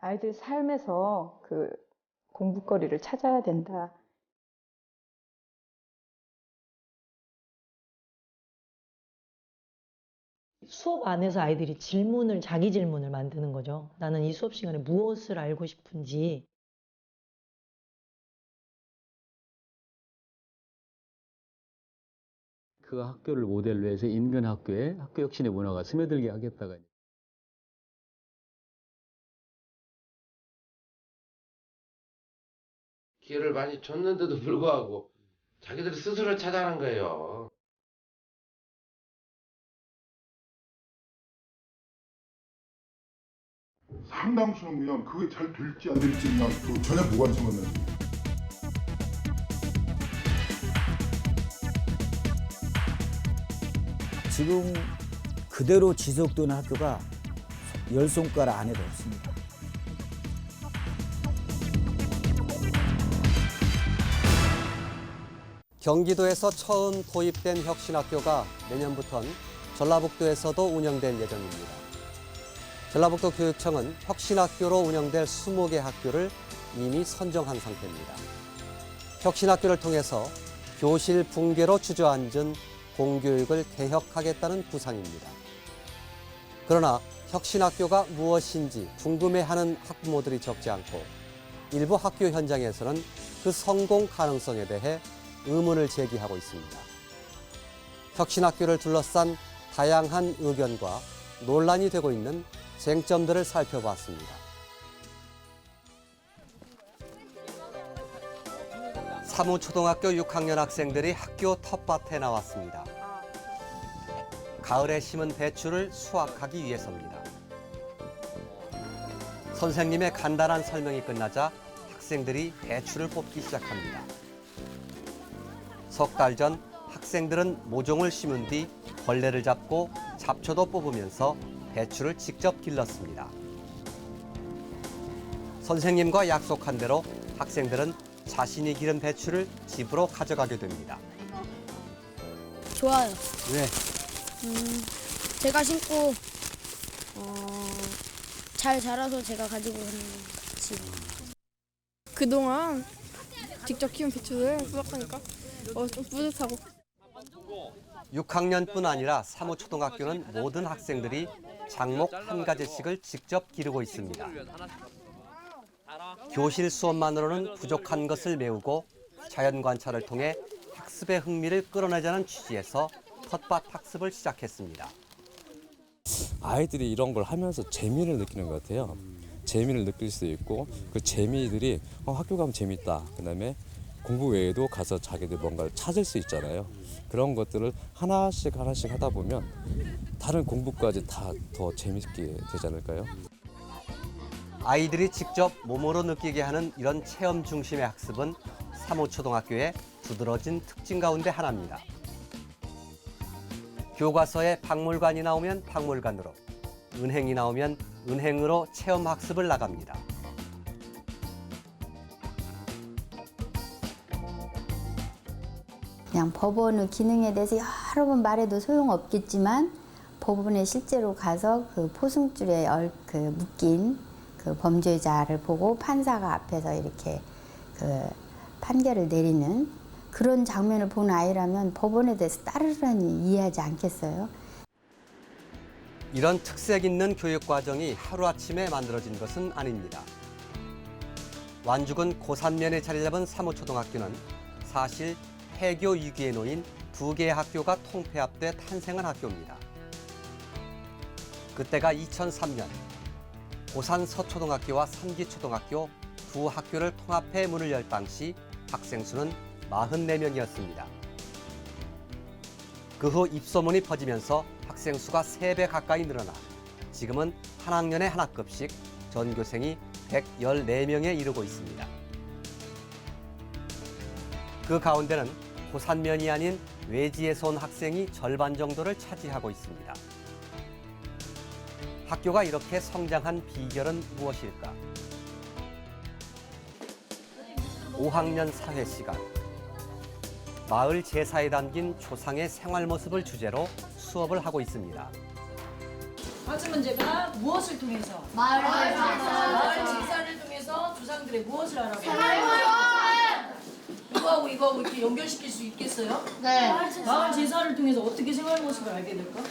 아이들 삶에서 그 공부거리를 찾아야 된다. 수업 안에서 아이들이 질문을, 자기 질문을 만드는 거죠. 나는 이 수업 시간에 무엇을 알고 싶은지. 그 학교를 모델로 해서 인근 학교에 학교 혁신의 문화가 스며들게 하겠다가 기회를 많이 줬는데도 불구하고 자기들이 스스로 찾아낸 거예요. 상당수는 그냥 그게 잘 될지 안 될지 그냥 그 전혀 무관심 없는 지금 그대로 지속되는 학교가 열 손가락 안에도 없습니다. 경기도에서 처음 도입된 혁신학교가 내년부터는 전라북도에서도 운영될 예정입니다. 전라북도 교육청은 혁신학교로 운영될 20개 학교를 이미 선정한 상태입니다. 혁신학교를 통해서 교실 붕괴로 주저앉은 공교육을 개혁하겠다는 구상입니다. 그러나 혁신학교가 무엇인지 궁금해하는 학부모들이 적지 않고 일부 학교 현장에서는 그 성공 가능성에 대해 의문을 제기하고 있습니다. 혁신학교를 둘러싼 다양한 의견과 논란이 되고 있는 쟁점들을 살펴봤습니다. 사무초등학교 6학년 학생들이 학교 텃밭에 나왔습니다. 가을에 심은 배추를 수확하기 위해서입니다. 선생님의 간단한 설명이 끝나자 학생들이 배추를 뽑기 시작합니다. 석 달 전 학생들은 모종을 심은 뒤 벌레를 잡고 잡초도 뽑으면서 배추를 직접 길렀습니다. 선생님과 약속한 대로 학생들은 자신이 기른 배추를 집으로 가져가게 됩니다. 좋아요. 왜? 음, 제가 신고 어, 잘 자라서 제가 가지고 가는 같이. 그동안 직접 키운 배추를 수확하니까 어, 좀 뿌듯하고 6학년뿐 아니라 사무초등학교는 모든 학생들이 장목 한 가지씩을 직접 기르고 있습니다. 교실 수업만으로는 부족한 것을 메우고 자연 관찰을 통해 학습의 흥미를 끌어내자는 취지에서 텃밭 학습을 시작했습니다. 아이들이 이런 걸 하면서 재미를 느끼는 것 같아요. 재미를 느낄 수 있고 그 재미들이 어, 학교 가면 재밌다. 그다음에 공부 외에도 가서 자기들 뭔가를 찾을 수 있잖아요. 그런 것들을 하나씩 하나씩 하다 보면 다른 공부까지 다 더 재밌게 되지 않을까요? 아이들이 직접 몸으로 느끼게 하는 이런 체험 중심의 학습은 사무초등학교의 두드러진 특징 가운데 하나입니다. 교과서에 박물관이 나오면 박물관으로, 은행이 나오면 은행으로 체험 학습을 나갑니다. 그냥 법원의 기능에 대해서 여러 번 말해도 소용없겠지만 법원에 실제로 가서 그 포승줄에 얼, 그 묶인 그 범죄자를 보고 판사가 앞에서 이렇게 그 판결을 내리는 그런 장면을 본 아이라면 법원에 대해서 따르르니 이해하지 않겠어요? 이런 특색 있는 교육 과정이 하루아침에 만들어진 것은 아닙니다. 완죽은 고산면에 자리 잡은 사무초등학교는 사실 폐교 위기에 놓인 두 개의 학교가 통폐합돼 탄생한 학교입니다. 그때가 2003년 고산 서초등학교와 삼기초등학교 두 학교를 통합해 문을 열 당시 학생 수는 44명이었습니다. 그 후 입소문이 퍼지면서 학생 수가 3배 가까이 늘어나 지금은 한 학년에 한 학급씩 전교생이 114명에 이르고 있습니다. 그 가운데는 고산면이 아닌 외지에서 온 학생이 절반 정도를 차지하고 있습니다. 학교가 이렇게 성장한 비결은 무엇일까? 5학년 사회 시간. 마을 제사에 담긴 조상의 생활 모습을 주제로 수업을 하고 있습니다. 학습 문제가 무엇을 통해서? 마을 마을 제사를 통해서 조상들의 무엇을 알아보고 이거하고 이거하고 이렇게 연결시킬 수 있겠어요? 네. 마을 제사를 통해서 어떻게 생활 모습을 알게 될까?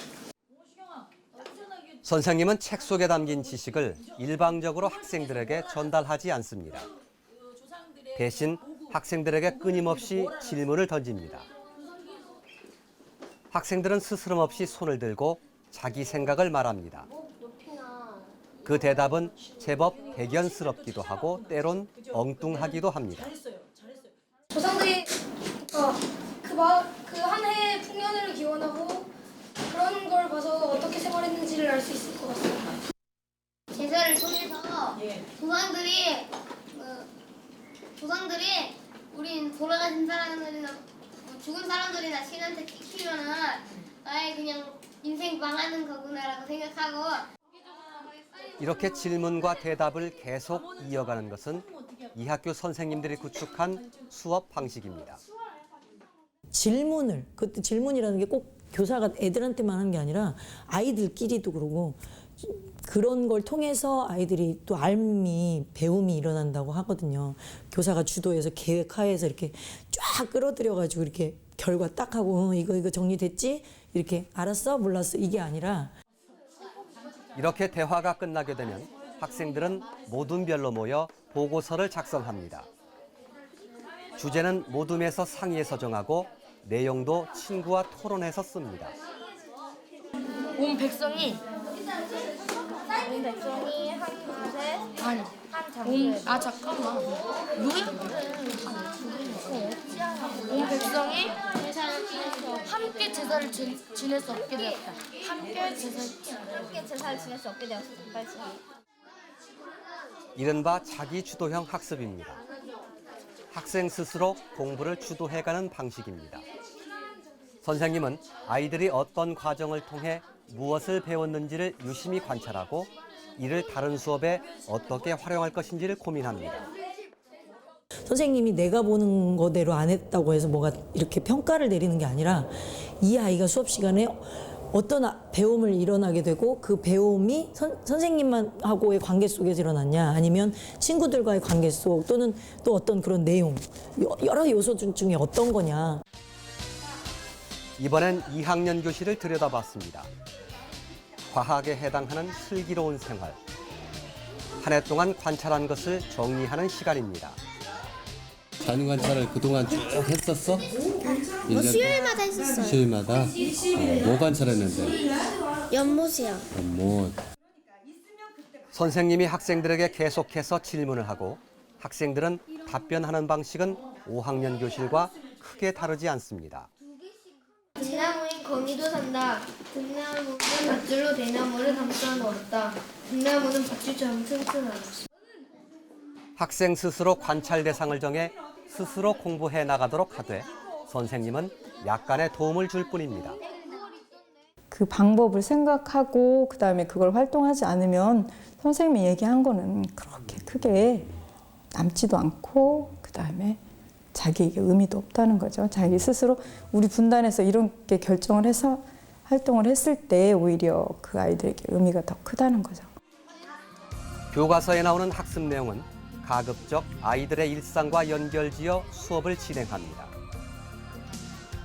선생님은 책 속에 담긴 지식을 일방적으로 학생들에게 전달하지 않습니다. 대신 학생들에게 끊임없이 질문을 던집니다. 학생들은 스스럼 없이 손을 들고 자기 생각을 말합니다. 그 대답은 제법 대견스럽기도 하고 때론 엉뚱하기도 합니다. 조상들이 그한 해의 풍년을 기원하고 그런 걸 봐서 어떻게 생활했는지를 알 수 있을 것 같습니다. 제사를 통해서 예. 조상들이 어, 조상들이 우린 돌아가신 사람들이나 뭐 죽은 사람들이나 신한테 찍히면은 아예 그냥 인생 망하는 거구나라고 생각하고 이렇게 질문과 대답을 계속 이어가는 것은 이 학교 선생님들이 구축한 수업 방식입니다. 질문을 그것도 질문이라는 게 꼭 교사가 애들한테만 하는 게 아니라 아이들끼리도 그러고 그런 걸 통해서 아이들이 또 알미 배움이 일어난다고 하거든요. 교사가 주도해서 계획하에서 이렇게 쫙 끌어들여 가지고 이렇게 결과 딱 하고 어, 이거 이거 정리됐지 이렇게 알았어 몰랐어 이게 아니라 이렇게 대화가 끝나게 되면 학생들은 모둠별로 모여 보고서를 작성합니다. 주제는 모둠에서 상의해서 정하고 내용도 친구와 토론해서 씁니다. 온 백성이 온 백성이 한 곳에 아니 한온아 잠깐만? 온 백성이 함께 제사를 지, 지낼 수 없게 되었다. 함께 제사 함께 제사를 지낼 수 없게 되었다. 빨리 이른바 자기 주도형 학습입니다. 학생 스스로 공부를 주도해가는 방식입니다. 선생님은 아이들이 어떤 과정을 통해 무엇을 배웠는지를 유심히 관찰하고 이를 다른 수업에 어떻게 활용할 것인지를 고민합니다. 선생님이 내가 보는 거대로 안 했다고 해서 뭐가 이렇게 평가를 내리는 게 아니라 이 아이가 수업 시간에 어떤 아- 배움을 일어나게 되고 그 배움이 선, 선생님하고의 관계 속에서 일어났냐 아니면 친구들과의 관계 속 또는 또 어떤 그런 내용 여- 여러 요소 중- 중에 어떤 거냐 이번엔 2학년 교실을 들여다봤습니다. 과학에 해당하는 슬기로운 생활. 한 해 동안 관찰한 것을 정리하는 시간입니다. 자연 관찰을 그동안 쭉 했었어? 뭐 수요일마다 했었어요. 수요일마다? 어, 뭐 관찰했는데? 연못이요. 뭐 선생님이 학생들에게 계속해서 질문을 하고 학생들은 답변하는 방식은 5학년 교실과 크게 다르지 않습니다. 대나무인 거미도 산다. 등나무는 밧줄로 대나무를 감싸는 어렵다. 등나무는 밧줄처럼 튼튼하다. 학생 스스로 관찰 대상을 정해 스스로 공부해 나가도록 하되 선생님은 약간의 도움을 줄 뿐입니다. 그 방법을 생각하고 그다음에 그걸 활동하지 않으면 선생님이 얘기한 거는 그렇게 크게 남지도 않고 그다음에 자기에게 의미도 없다는 거죠. 자기 스스로 우리 분단에서 이렇게 결정을 해서 활동을 했을 때 오히려 그 아이들에게 의미가 더 크다는 거죠. 교과서에 나오는 학습 내용은 가급적 아이들의 일상과 연결지어 수업을 진행합니다.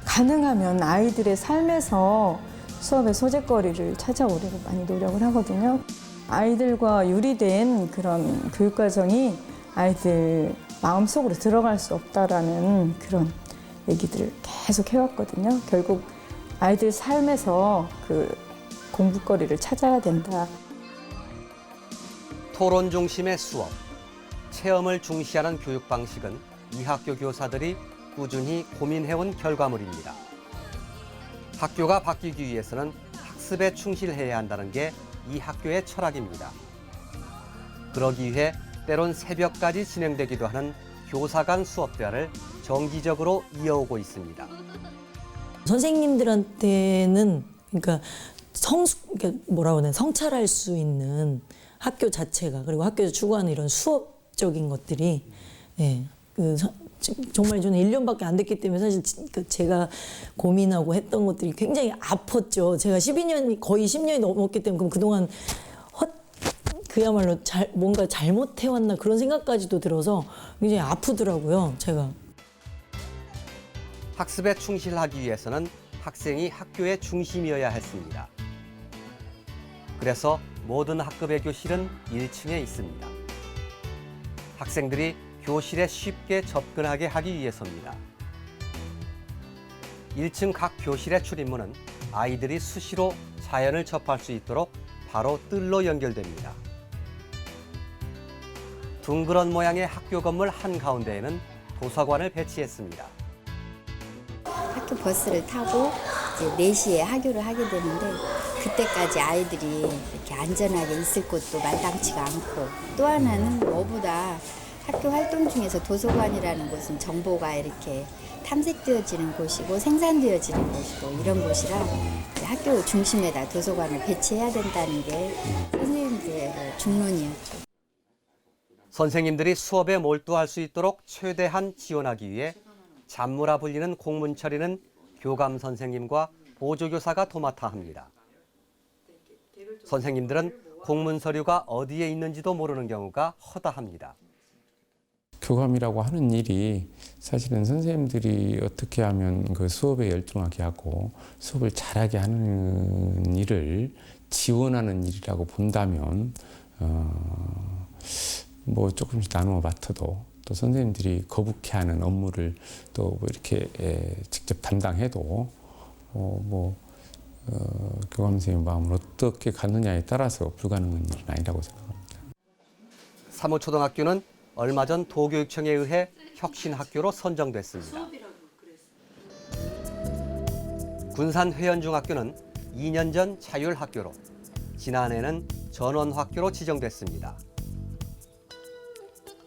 가능하면 아이들의 삶에서 수업의 소재거리를 찾아오려고 많이 노력을 하거든요. 아이들과 유리된 그런 교육 과정이 아이들 마음속으로 들어갈 수 없다라는 그런 얘기들을 계속 해왔거든요. 결국 아이들 삶에서 그 공부거리를 찾아야 된다. 토론 중심의 수업, 체험을 중시하는 교육 방식은 이 학교 교사들이 꾸준히 고민해온 결과물입니다. 학교가 바뀌기 위해서는 학습에 충실해야 한다는 게 이 학교의 철학입니다. 그러기 위해 때론 새벽까지 진행되기도 하는 교사 간 수업 대화를 정기적으로 이어오고 있습니다. 선생님들한테는 그러니까 성숙 그러니까 뭐라고 해야 되나 성찰할 수 있는 학교 자체가 그리고 학교에서 추구하는 이런 수업 적인 것들이 예, 그 정말 저는 1년밖에 안 됐기 때문에 사실 지- 그 제가 고민하고 했던 것들이 굉장히 아팠죠. 제가 12년 거의 10년이 넘었기 때문에 그럼 그동안 헛 그야말로 잘 뭔가 잘못해 왔나 그런 생각까지도 들어서 굉장히 아프더라고요. 제가. 학습에 충실하기 위해서는 학생이 학교의 중심이어야 했습니다. 그래서 모든 학급의 교실은 1층에 있습니다. 학생들이 교실에 쉽게 접근하게 하기 위해서입니다. 1층 각 교실의 출입문은 아이들이 수시로 자연을 접할 수 있도록 바로 뜰로 연결됩니다. 둥그런 모양의 학교 건물 한가운데에는 도서관을 배치했습니다. 학교 버스를 타고 이제 4시에 하교를 하게 되는데 그때까지 아이들이 이렇게 안전하게 있을 곳도 마땅치가 않고 또 하나는 뭐보다 학교 활동 중에서 도서관이라는 곳은 정보가 이렇게 탐색되어지는 곳이고 생산되어지는 곳이고 이런 곳이라 학교 중심에다 도서관을 배치해야 된다는 게 선생님들의 중론이었죠. 선생님들이 수업에 몰두할 수 있도록 최대한 지원하기 위해 잡무라 불리는 공문 처리는 교감 선생님과 보조교사가 도맡아 합니다. 선생님들은 공문 서류가 어디에 있는지도 모르는 경우가 허다합니다. 교감이라고 하는 일이 사실은 선생님들이 어떻게 하면 그 수업에 열중하게 하고 수업을 잘하게 하는 일을 지원하는 일이라고 본다면 어, 뭐 조금씩 나누어 맡아도 또 선생님들이 거북해하는 업무를 또뭐 이렇게 에, 직접 담당해도 어, 뭐 어, 교감 선생님 마음을 어떻게 갖느냐에 따라서 불가능한 일은 아니라고 생각합니다. 사무초등학교는 얼마 전 도교육청에 의해 혁신학교로 선정됐습니다. 군산 회연중학교는 2년 전 자율학교로, 지난해는 전원학교로 지정됐습니다.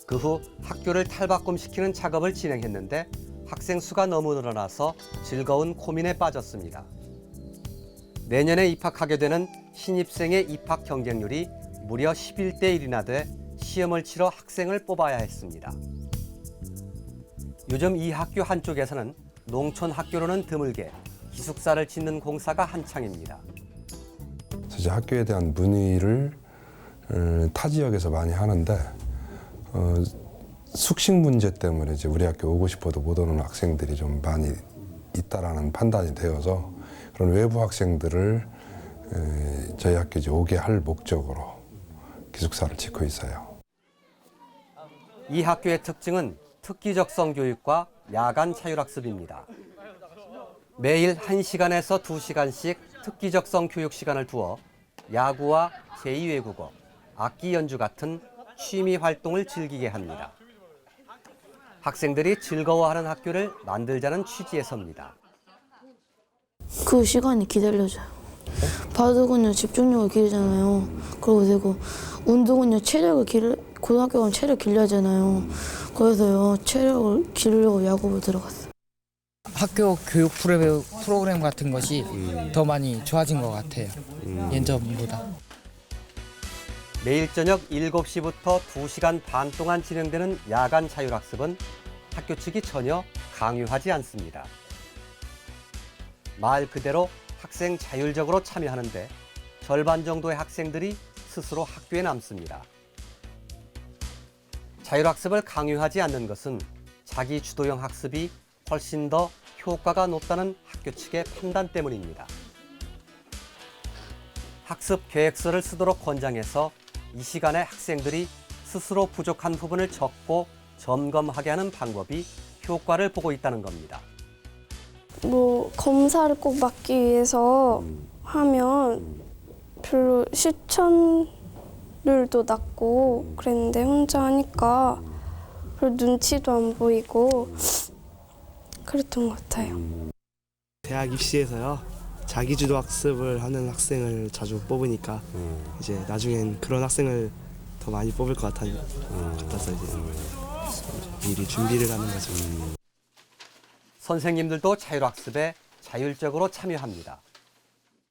그 후 학교를 탈바꿈시키는 작업을 진행했는데 학생 수가 너무 늘어나서 즐거운 고민에 빠졌습니다. 내년에 입학하게 되는 신입생의 입학 경쟁률이 무려 11대 1이나 돼 시험을 치러 학생을 뽑아야 했습니다. 요즘 이 학교 한쪽에서는 농촌 학교로는 드물게 기숙사를 짓는 공사가 한창입니다. 이제 학교에 대한 문의를 어, 타 지역에서 많이 하는데 어, 숙식 문제 때문에 이제 우리 학교 오고 싶어도 못 오는 학생들이 좀 많이 있다라는 판단이 되어서 그런 외부 학생들을 에, 저희 학교 이제 오게 할 목적으로 기숙사를 짓고 있어요. 이 학교의 특징은 특기적성 교육과 야간 자율학습입니다. 매일 1시간에서 2시간씩 특기적성 교육 시간을 두어 야구와 제2외국어, 악기 연주 같은 취미 활동을 즐기게 합니다. 학생들이 즐거워하는 학교를 만들자는 취지에서입니다. 그 시간이 기다려져요. 바둑은요 집중력을 기르잖아요. 그리고 되고 운동은요 체력을 기르 고등학교 가면 체력 길러야잖아요. 그래서요 체력을 기르려고 야구부 들어갔어요. 학교 교육 프로그램, 같은 것이 더 많이 좋아진 것 같아요. 예전보다. 매일 저녁 7시부터 2시간 반 동안 진행되는 야간 자율학습은 학교 측이 전혀 강요하지 않습니다. 말 그대로 학생 자율적으로 참여하는데 절반 정도의 학생들이 스스로 학교에 남습니다. 자율학습을 강요하지 않는 것은 자기 주도형 학습이 훨씬 더 효과가 높다는 학교 측의 판단 때문입니다. 학습 계획서를 쓰도록 권장해서 이 시간에 학생들이 스스로 부족한 부분을 적고 점검하게 하는 방법이 효과를 보고 있다는 겁니다. 뭐 검사를 꼭 받기 위해서 하면 별로 실천률도 낮고 그랬는데 혼자 하니까 별로 눈치도 안 보이고 그랬던 것 같아요. 대학 입시에서요 자기주도 학습을 하는 학생을 자주 뽑으니까 이제 나중엔 그런 학생을 더 많이 뽑을 것 같아, 같아서 이제 미리 준비를 하는 거죠. 선생님들도 자율학습에 자율적으로 참여합니다.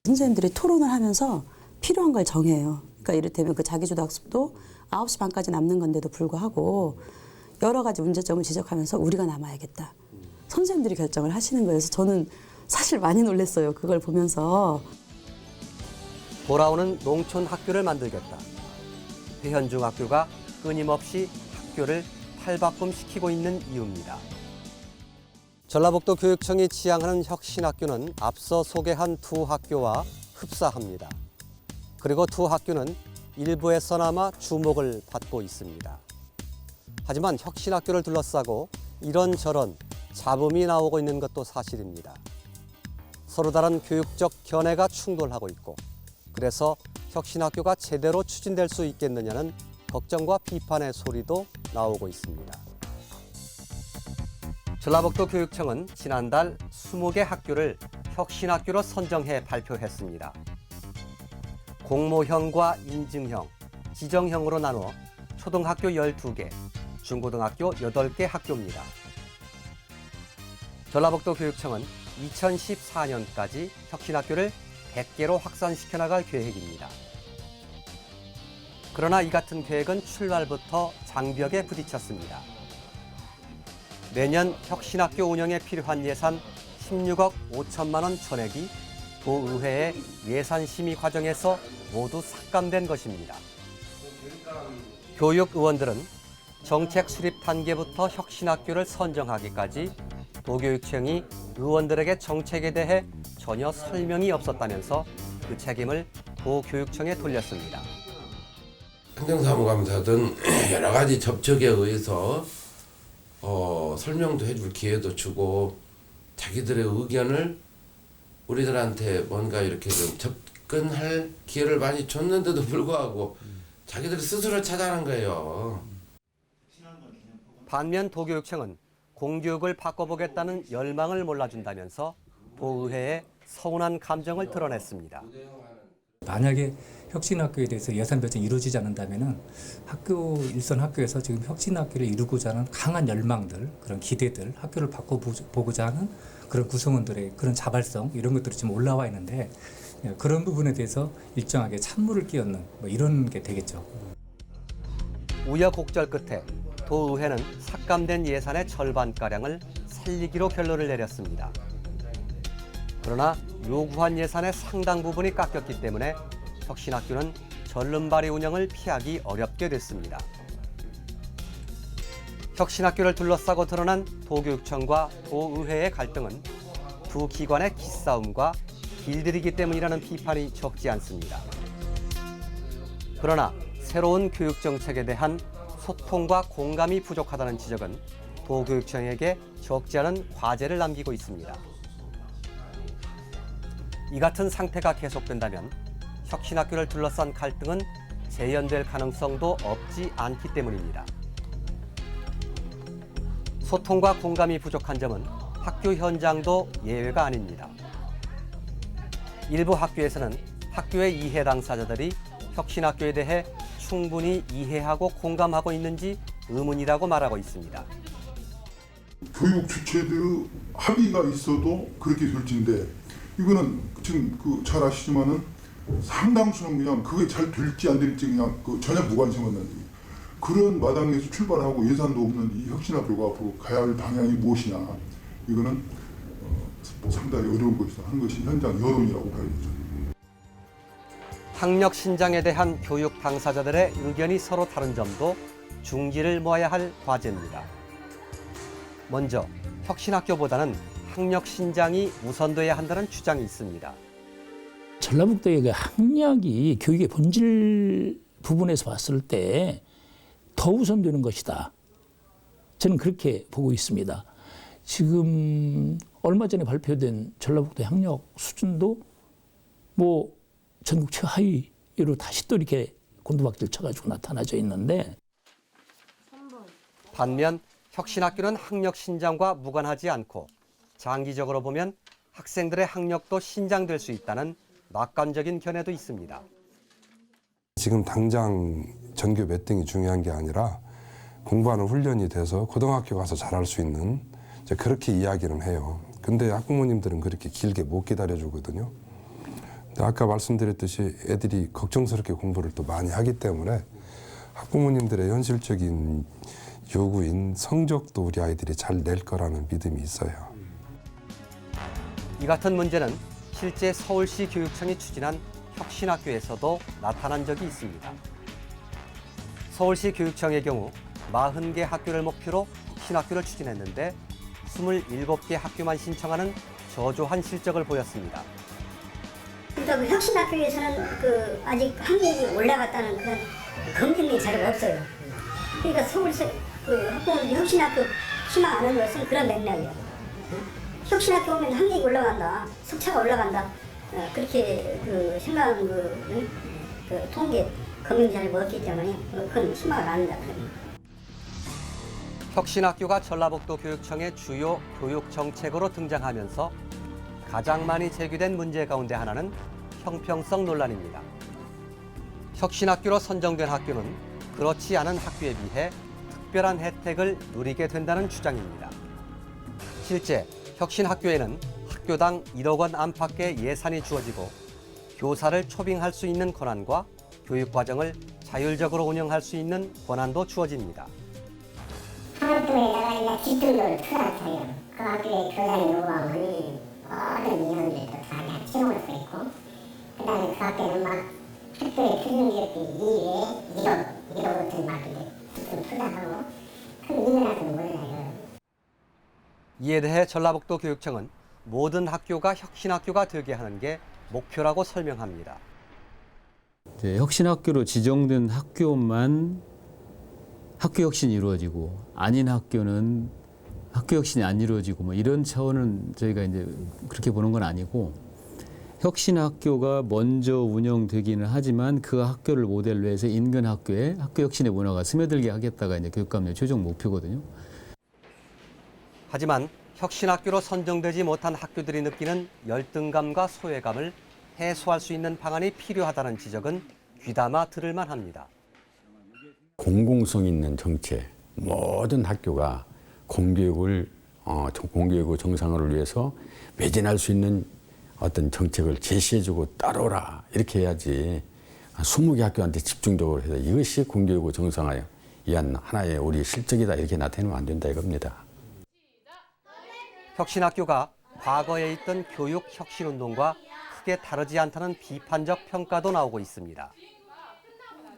선생님들이 토론을 하면서 필요한 걸 정해요. 그러니까 이를테면 그 자기주도 학습도 9시 반까지 남는 건데도 불구하고 여러 가지 문제점을 지적하면서 우리가 남아야겠다. 선생님들이 결정을 하시는 거예요. 그래서 저는 사실 많이 놀랐어요. 그걸 보면서. 돌아오는 농촌 학교를 만들겠다. 회현중 학교가 끊임없이 학교를 탈바꿈시키고 있는 이유입니다. 전라북도 교육청이 지향하는 혁신학교는 앞서 소개한 두 학교와 흡사합니다. 그리고 두 학교는 일부에서나마 주목을 받고 있습니다. 하지만 혁신학교를 둘러싸고 이런저런 잡음이 나오고 있는 것도 사실입니다. 서로 다른 교육적 견해가 충돌하고 있고 그래서 혁신학교가 제대로 추진될 수 있겠느냐는 걱정과 비판의 소리도 나오고 있습니다. 전라북도 교육청은 지난달 20개 학교를 혁신학교로 선정해 발표했습니다. 공모형과 인증형, 지정형으로 나누어 초등학교 12개, 중고등학교 8개 학교입니다. 전라북도 교육청은 2014년까지 혁신학교를 100개로 확산시켜 나갈 계획입니다. 그러나 이 같은 계획은 출발부터 장벽에 부딪혔습니다. 내년 혁신학교 운영에 필요한 예산 16억 5천만 원 전액이 도의회의 예산 심의 과정에서 모두 삭감된 것입니다. 교육 의원들은 정책 수립 단계부터 혁신학교를 선정하기까지 도교육청이 의원들에게 정책에 대해 전혀 설명이 없었다면서 그 책임을 도교육청에 돌렸습니다. 행정사무감사든 여러 가지 접촉에 의해서 어, 설명도 해줄 기회도 주고 자기들의 의견을 우리들한테 뭔가 이렇게 좀 접근할 기회를 많이 줬는데도 불구하고 자기들이 스스로 찾아낸 거예요. 반면 도교육청은 공교육을 바꿔보겠다는 열망을 몰라준다면서 도의회에 서운한 감정을 드러냈습니다. 만약에 혁신학교에 대해서 예산 배정이 이루어지지 않는다면은 학교 일선 학교에서 지금 혁신학교를 이루고자 하는 강한 열망들, 그런 기대들, 학교를 바꿔보고자 하는 그런 구성원들의 그런 자발성 이런 것들이 지금 올라와 있는데 예, 그런 부분에 대해서 일정하게 찬물을 끼얹는 뭐 이런 게 되겠죠. 우여곡절 끝에 도의회는 삭감된 예산의 절반가량을 살리기로 결론을 내렸습니다. 그러나 요구한 예산의 상당 부분이 깎였기 때문에 혁신학교는 전름발이 운영을 피하기 어렵게 됐습니다. 혁신학교를 둘러싸고 드러난 도교육청과 도의회의 갈등은 두 기관의 기싸움과 길들이기 때문이라는 비판이 적지 않습니다. 그러나 새로운 교육 정책에 대한 소통과 공감이 부족하다는 지적은 도교육청에게 적지 않은 과제를 남기고 있습니다. 이 같은 상태가 계속된다면 혁신학교를 둘러싼 갈등은 재연될 가능성도 없지 않기 때문입니다. 소통과 공감이 부족한 점은 학교 현장도 예외가 아닙니다. 일부 학교에서는 학교의 이해 당사자들이 혁신학교에 대해 충분히 이해하고 공감하고 있는지 의문이라고 말하고 있습니다. 교육 주체들의 합의가 있어도 그렇게 될지인데 이거는 지금 그 잘 아시지만은 상당수는 그냥 그게 잘 될지 안 될지 그냥 그 전혀 무관심한 그런 마당에서 출발하고 예산도 없는 이 혁신학교가 앞으로 가야 할 방향이 무엇이냐 이거는 어, 뭐 상당히 어려운 것이다 하는 것이 현장 여론이라고 봐야죠. 학력 신장에 대한 교육 당사자들의 의견이 서로 다른 점도 중지를 모아야 할 과제입니다. 먼저 혁신학교보다는 학력 신장이 우선돼야 한다는 주장이 있습니다. 전라북도의 그 학력이 교육의 본질 부분에서 봤을 때 더 우선되는 것이다. 저는 그렇게 보고 있습니다. 지금 얼마 전에 발표된 전라북도 학력 수준도 뭐 전국 최하위로 다시 또 이렇게 곤두박질 쳐가지고 나타나져 있는데 반면 혁신학교는 학력 신장과 무관하지 않고 장기적으로 보면 학생들의 학력도 신장될 수 있다는 낙관적인 견해도 있습니다. 지금 당장 전교 몇 등이 중요한 게 아니라 공부하는 훈련이 돼서 고등학교 가서 잘할 수 있는 그렇게 이야기는 해요. 근데 학부모님들은 그렇게 길게 못 기다려 주거든요. 아까 말씀드렸듯이 애들이 걱정스럽게 공부를 또 많이 하기 때문에 학부모님들의 현실적인 요구인 성적도 우리 아이들이 잘 낼 거라는 믿음이 있어요. 이 같은 문제는 실제 서울시 교육청이 추진한 혁신학교에서도 나타난 적이 있습니다. 서울시 교육청의 경우 40개 학교를 목표로 혁신학교를 추진했는데 27개 학교만 신청하는 저조한 실적을 보였습니다. 그러니까 그 혁신학교에서는 그 아직 학력이 올라갔다는 그런 검증된 자료가 없어요. 그러니까 서울서 그 학부모들 혁신학교 희망하는 것은 그런 맥락이에요. 혁신학교 오면 학력이 올라간다, 석차가 올라간다, 어, 그렇게 그 생각하는 그, 응? 그 통계 검증 자료가 없기 때문에 어, 그건 희망을 안 한다. 혁신학교가 전라북도 교육청의 주요 교육 정책으로 등장하면서 가장 많이 제기된 문제 가운데 하나는 형평성 논란입니다. 혁신학교로 선정된 학교는 그렇지 않은 학교에 비해 특별한 혜택을 누리게 된다는 주장입니다. 실제 혁신학교에는 학교당 1억 원 안팎의 예산이 주어지고 교사를 초빙할 수 있는 권한과 교육 과정을 자율적으로 운영할 수 있는 권한도 주어집니다. 학교에다가 이제 뒷등록을 틀어줘요. 그 학교에 교장이 거니 모든 인원들도 다 그냥 수 있고 그 다음에 그 학교는 막 특별히 교육력이 2회 1억 1억부터 막 이제 좀 투자하고 큰 인원한테 몰라요. 이에 대해 전라북도 교육청은 모든 학교가 혁신학교가 되게 하는 게 목표라고 설명합니다. 이제 혁신학교로 지정된 학교만 학교 혁신이 이루어지고 아닌 학교는 학교 혁신이 안 이루어지고 뭐 이런 차원은 저희가 이제 그렇게 보는 건 아니고 혁신학교가 먼저 운영되기는 하지만 그 학교를 모델로 해서 인근 학교에 학교 혁신의 문화가 스며들게 하겠다가 이제 교육감의 최종 목표거든요. 하지만 혁신학교로 선정되지 못한 학교들이 느끼는 열등감과 소외감을 해소할 수 있는 방안이 필요하다는 지적은 귀담아 들을 만 합니다. 공공성 있는 정책, 모든 학교가 공교육을 어, 공교육의 정상화를 위해서 매진할 수 있는 어떤 정책을 제시해주고 따라오라 이렇게 해야지 20개 학교한테 집중적으로 해서 이것이 공교육의 정상화에 위한 하나의 우리 실적이다 이렇게 나타내면 안 된다 이겁니다. 혁신학교가 과거에 있던 교육 혁신운동과 크게 다르지 않다는 비판적 평가도 나오고 있습니다.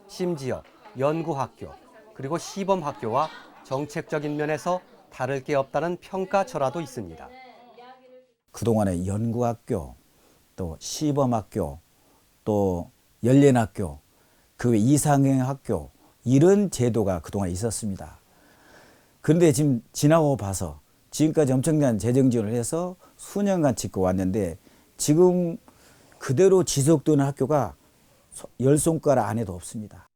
심지어 연구학교 그리고 시범학교와 정책적인 면에서 다를 게 없다는 평가절하도 있습니다. 그동안에 연구학교, 또 시범학교, 또 연례학교, 그 외 이상형 학교 이런 제도가 그동안 있었습니다. 그런데 지금 지나고 봐서 지금까지 엄청난 재정 지원을 해서 수년간 짓고 왔는데 지금 그대로 지속되는 학교가 열 손가락 안에도 없습니다.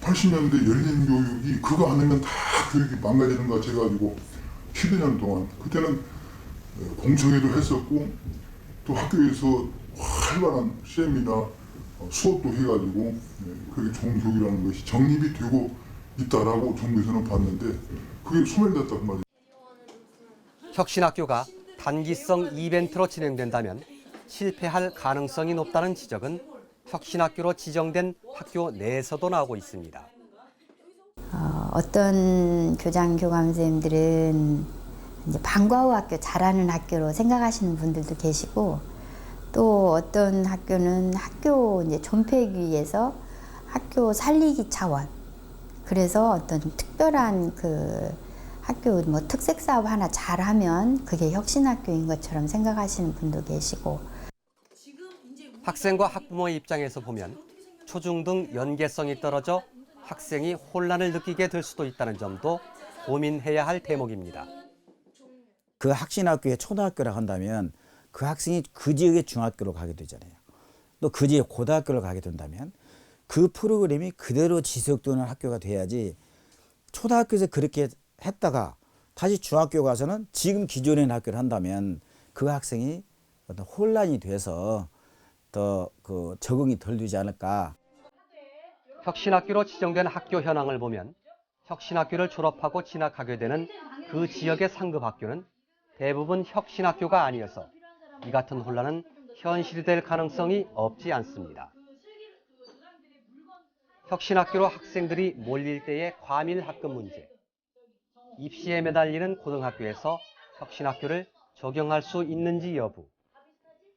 80년대 열린 교육이 그거 안 하면 다 교육이 망가지는 것 같아가지고 10년 동안 그때는 공청회도 했었고 또 학교에서 활발한 세미나 수업도 해가지고 그게 좋은 교육이라는 것이 정립이 되고 있다라고 정부에서는 봤는데 그게 소멸됐다 그 말이에요. 혁신학교가 단기성 이벤트로 진행된다면 실패할 가능성이 높다는 지적은 혁신학교로 지정된 학교 내에서도 나오고 있습니다. 어, 어떤 교장 교감 선생님들은 이제 방과 후 학교 잘하는 학교로 생각하시는 분들도 계시고 또 어떤 학교는 학교 이제 존폐하기 위해서 학교 살리기 차원 그래서 어떤 특별한 그 학교 뭐 특색 사업 하나 잘하면 그게 혁신 학교인 것처럼 생각하시는 분도 계시고 학생과 학부모의 입장에서 보면 초중 등 연계성이 떨어져 학생이 혼란을 느끼게 될 수도 있다는 점도 고민해야 할 대목입니다. 그 학신학교에 초등학교라 한다면 그 학생이 그 지역의 중학교로 가게 되잖아요. 또 그 지역 고등학교를 가게 된다면 그 프로그램이 그대로 지속되는 학교가 돼야지 초등학교에서 그렇게 했다가 다시 중학교 가서는 지금 기존의 학교를 한다면 그 학생이 어떤 혼란이 돼서 더 그 적응이 덜 되지 않을까. 혁신학교로 지정된 학교 현황을 보면 혁신학교를 졸업하고 진학하게 되는 그 지역의 상급 학교는 대부분 혁신학교가 아니어서 이 같은 혼란은 현실이 될 가능성이 없지 않습니다. 혁신학교로 학생들이 몰릴 때의 과밀 학급 문제, 입시에 매달리는 고등학교에서 혁신학교를 적용할 수 있는지 여부,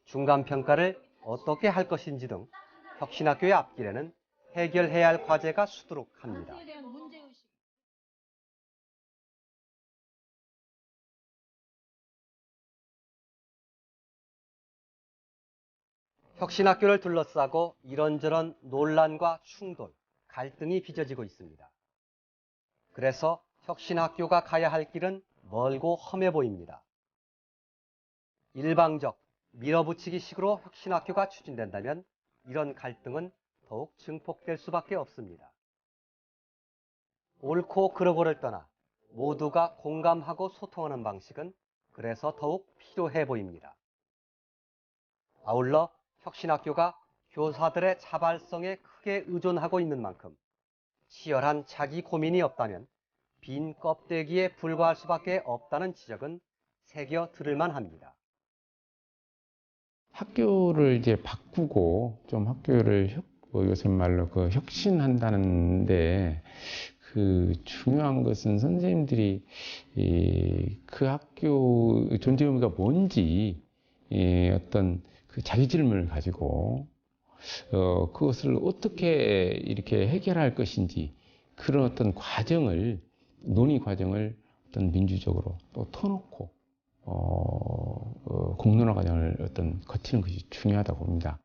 중간평가를 어떻게 할 것인지 등 혁신학교의 앞길에는 해결해야 할 과제가 수두룩합니다. 혁신학교를 둘러싸고 이런저런 논란과 충돌, 갈등이 빚어지고 있습니다. 그래서 혁신학교가 가야 할 길은 멀고 험해 보입니다. 일방적, 밀어붙이기 식으로 혁신학교가 추진된다면 이런 갈등은 더욱 증폭될 수밖에 없습니다. 옳고 그르고를 떠나 모두가 공감하고 소통하는 방식은 그래서 더욱 필요해 보입니다. 아울러 혁신학교가 교사들의 자발성에 크게 의존하고 있는 만큼 치열한 자기 고민이 없다면 빈 껍데기에 불과할 수밖에 없다는 지적은 새겨 들을만 합니다. 학교를 이제 바꾸고 좀 학교를 혁, 뭐 요새 말로 그 혁신한다는데 그 중요한 것은 선생님들이 이, 그 학교 존재 의미가 뭔지 이, 어떤 그 자기 질문을 가지고 어, 그것을 어떻게 이렇게 해결할 것인지 그런 어떤 과정을 논의 과정을 어떤 민주적으로 또 터놓고 어, 어, 공론화 과정을 어떤 거치는 것이 중요하다고 봅니다.